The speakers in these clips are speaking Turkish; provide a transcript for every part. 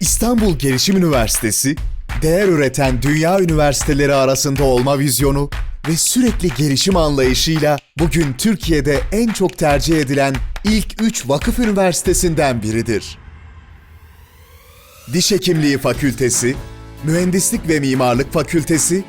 İstanbul Gelişim Üniversitesi, değer üreten dünya üniversiteleri arasında olma vizyonu ve sürekli gelişim anlayışıyla bugün Türkiye'de en çok tercih edilen ilk 3 vakıf üniversitesinden biridir. Diş Hekimliği Fakültesi, Mühendislik ve Mimarlık Fakültesi,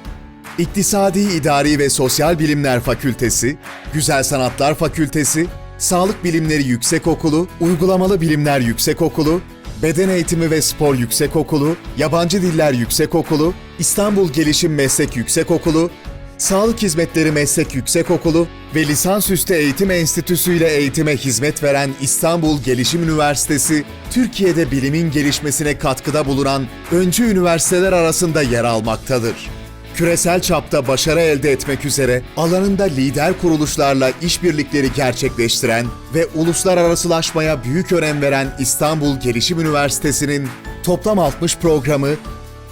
İktisadi İdari ve Sosyal Bilimler Fakültesi, Güzel Sanatlar Fakültesi, Sağlık Bilimleri Yüksekokulu, Uygulamalı Bilimler Yüksekokulu, Beden Eğitimi ve Spor Yüksekokulu, Yabancı Diller Yüksekokulu, İstanbul Gelişim Meslek Yüksekokulu, Sağlık Hizmetleri Meslek Yüksekokulu ve Lisansüstü Eğitim Enstitüsü ile eğitime hizmet veren İstanbul Gelişim Üniversitesi, Türkiye'de bilimin gelişmesine katkıda bulunan öncü üniversiteler arasında yer almaktadır. Küresel çapta başarı elde etmek üzere alanında lider kuruluşlarla işbirlikleri gerçekleştiren ve uluslararasılaşmaya büyük önem veren İstanbul Gelişim Üniversitesi'nin toplam 60 programı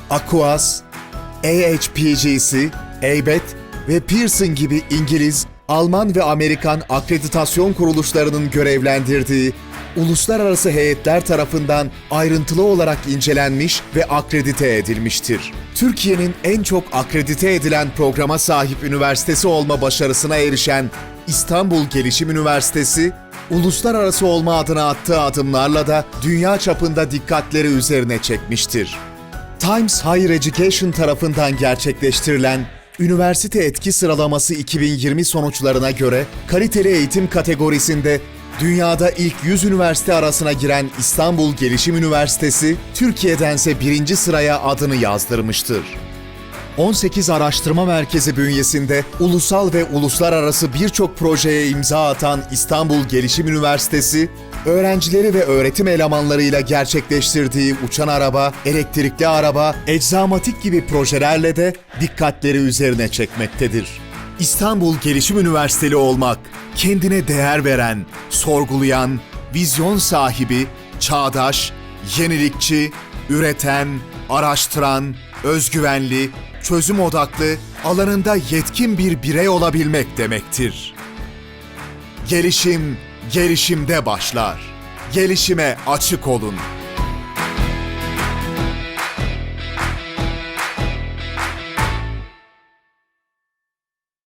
AQUAS, AHPGC, ABET ve Pearson gibi İngiliz, Alman ve Amerikan akreditasyon kuruluşlarının görevlendirdiği uluslararası heyetler tarafından ayrıntılı olarak incelenmiş ve akredite edilmiştir. Türkiye'nin en çok akredite edilen programa sahip üniversitesi olma başarısına erişen İstanbul Gelişim Üniversitesi, uluslararası olma adına attığı adımlarla da dünya çapında dikkatleri üzerine çekmiştir. Times Higher Education tarafından gerçekleştirilen Üniversite Etki Sıralaması 2020 sonuçlarına göre kaliteli eğitim kategorisinde dünyada ilk 100 üniversite arasına giren İstanbul Gelişim Üniversitesi, Türkiye'dense birinci sıraya adını yazdırmıştır. 18 araştırma merkezi bünyesinde ulusal ve uluslararası birçok projeye imza atan İstanbul Gelişim Üniversitesi, öğrencileri ve öğretim elemanlarıyla gerçekleştirdiği uçan araba, elektrikli araba, eczamatik gibi projelerle de dikkatleri üzerine çekmektedir. İstanbul Gelişim Üniversiteli olmak, kendine değer veren, sorgulayan, vizyon sahibi, çağdaş, yenilikçi, üreten, araştıran, özgüvenli, çözüm odaklı, alanında yetkin bir birey olabilmek demektir. Gelişim, gelişimde başlar. Gelişime açık olun.